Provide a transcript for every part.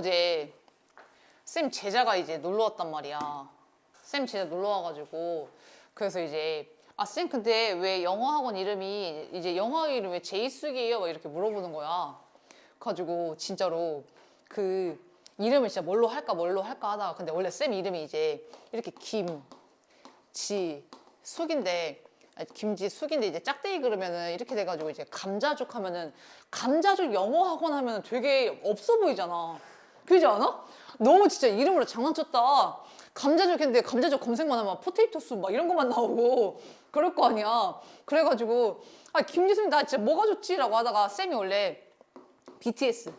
어제 쌤 제자가 이제 놀러 왔단 말이야. 쌤 제자 놀러 와가지고 그래서 이제 아 쌤 근데 왜 영어 학원 이름이 이제 영어 이름 왜 제이숙이에요? 막 이렇게 물어보는 거야. 가지고 진짜로 그 이름을 진짜 뭘로 할까 뭘로 할까 하다가 근데 원래 쌤 이름이 이제 이렇게 김, 지, 숙인데 아니, 김지 숙인데 이제 짝대기 그러면은 이렇게 돼가지고 이제 감자죽 하면은 감자죽 영어 학원 하면은 되게 없어 보이잖아. 그러지 않아? 너무 진짜 이름으로 장난쳤다. 감자죽 했는데 감자죽 검색만 하면 포테이토 숲막 이런 것만 나오고 그럴 거 아니야. 그래가지고 아 김지수님 나 진짜 뭐가 좋지라고 하다가 쌤이 원래 BTS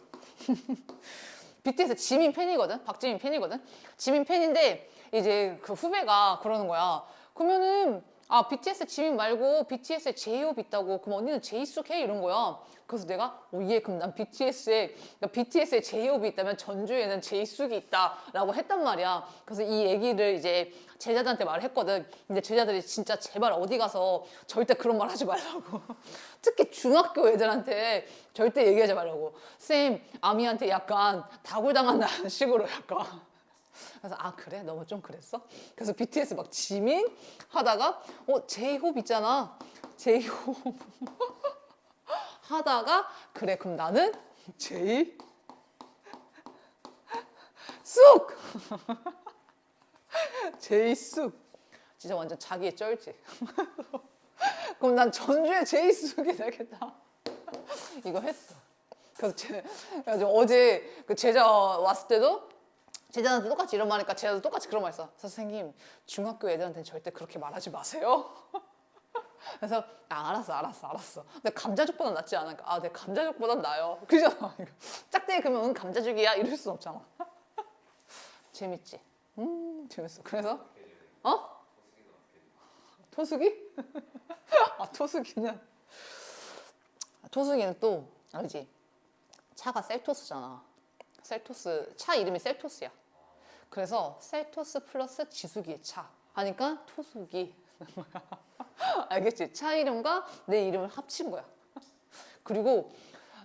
BTS 지민 팬이거든. 박지민 팬이거든. 지민 팬인데 이제 그 후배가 그러는 거야. 그러면은 아 BTS 지민 말고 BTS에 제이홉 있다고 그럼 언니는 제이숙 해 이런 거야. 그래서 내가 오예 그럼 난 BTS에 그러니까 BTS에 제이홉이 있다면 전주에는 제이숙이 있다라고 했단 말이야. 그래서 이 얘기를 이제 제자들한테 말을 했거든. 근데 제자들이 진짜 제발 어디 가서 절대 그런 말 하지 말라고. 특히 중학교 애들한테 절대 얘기하지 말라고. 쌤 아미한테 약간 다굴당한다는 식으로 약간. 그래서 아 그래? 너무 좀 그랬어? 그래서 BTS 막 지민 하다가 어 제이홉 있잖아. 제이홉 하다가 그래 그럼 나는 제이 쑥! 제이 쑥. 진짜 완전 자기의 쩔지. 그럼 난 전주의 제이 쑥이 되겠다. 이거 했어. 그래서 제, 어제 그 제자 왔을 때도 제자한테 똑같이 이런 말 하니까 제자도 똑같이 그런 말 했어. 선생님, 중학교 애들한테는 절대 그렇게 말하지 마세요. 그래서 아 알았어 알았어 알았어. 근데 감자죽보단 낫지 않을까? 아 내 감자죽보단 나요. 그잖아. 짝대기 그러면 응 감자죽이야? 이럴 순 없잖아. 재밌지? 음 재밌어. 그래서? 어? 토숙이 아 토숙이는. 토숙이는 또 알지? 차가 셀토스잖아. 셀토스 차 이름이 셀토스야 그래서 셀토스 플러스 지숙이의 차 하니까 토숙이 알겠지? 차 이름과 내 이름을 합친 거야. 그리고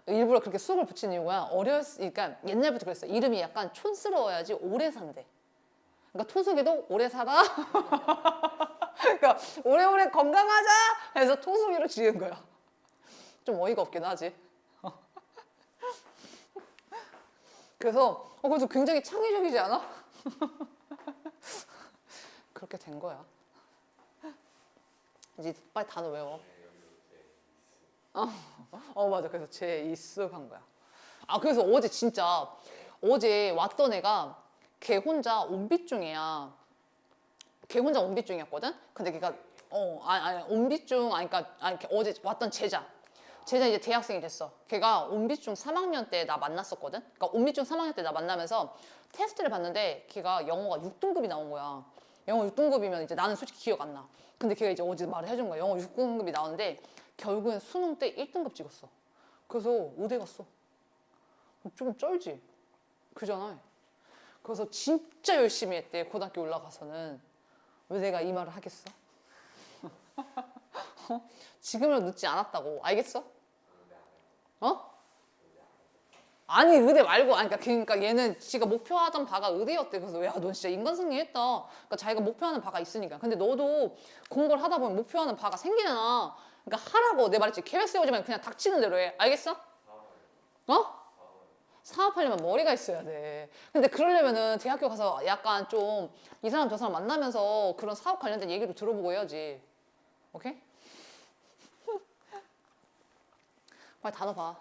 일부러 그렇게 쑥을 붙인 이유가 어렸, 그러니까 옛날부터 그랬어. 이름이 약간 촌스러워야지 오래 산대. 그러니까 토숙이도 오래 살아. 그러니까 오래오래 건강하자 해서 토숙이로 지은 거야. 좀 어이가 없긴 하지. 그래서 어, 그래서 굉장히 창의적이지 않아? 그렇게 된 거야. 이제 빨리 단어 외워. 어, 어 맞아. 그래서 제 익숙한 거야. 아 그래서 어제 진짜 어제 왔던 애가 걔 혼자 온빛 중이야. 걔 혼자 온빛 중이었거든. 근데 걔가 어 아니 아니 온빛 중 아니 그러니까 아니 걔 어제 왔던 제자. 제자 이제 대학생이 됐어. 걔가 온빛 중 3학년 때 나 만났었거든. 그러니까 온빛 중 3학년 때 나 만나면서 테스트를 봤는데 걔가 영어가 6등급이 나온 거야. 영어 6등급이면 이제 나는 솔직히 기억 안 나. 근데 걔가 이제 어제 말을 해준 거야. 영어 6등급이 나오는데 결국엔 수능 때 1등급 찍었어. 그래서 의대 갔어. 좀 쩔지? 그잖아. 그래서 진짜 열심히 했대. 고등학교 올라가서는. 왜 내가 이 말을 하겠어? 어? 지금은 늦지 않았다고. 알겠어? 어? 아니 의대 말고 아니 그러니까, 그러니까 얘는 지가 목표하던 바가 의대였대. 그래서 야넌 진짜 인간승리 했다. 그러니까 자기가 목표하는 바가 있으니까. 근데 너도 공부를 하다 보면 목표하는 바가 생기잖아. 그러니까 하라고. 내 말했지. 계획 세우지 말고 그냥 닥치는 대로 해. 알겠어? 어? 사업하려면 머리가 있어야 돼. 근데 그러려면은 대학교 가서 약간 좀 이 사람 저 사람 만나면서 그런 사업 관련된 얘기도 들어보고 해야지. 오케이? 빨리 단어 봐